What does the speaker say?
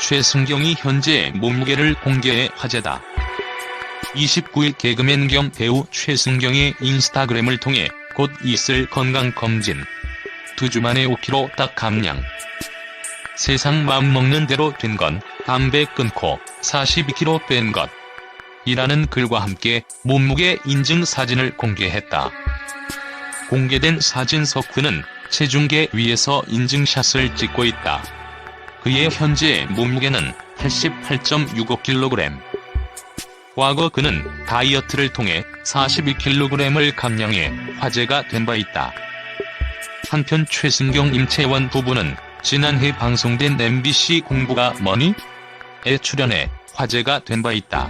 최승경이 현재 몸무게를 공개해 화제다. 29일 개그맨 겸 배우 최승경의 인스타그램을 통해 곧 있을 건강검진. 두 주 만에 5kg 딱 감량. 세상 맘먹는 대로 된 건 담배 끊고 42kg 뺀 것. 이라는 글과 함께 몸무게 인증 사진을 공개했다. 공개된 사진 속 그는 체중계 위에서 인증샷을 찍고 있다. 그의 현재 몸무게는 88.65kg. 과거 그는 다이어트를 통해 42kg을 감량해 화제가 된 바 있다. 한편 최승경 임채원 부부는 지난해 방송된 MBC 공부가 뭐니? 에 출연해 화제가 된 바 있다.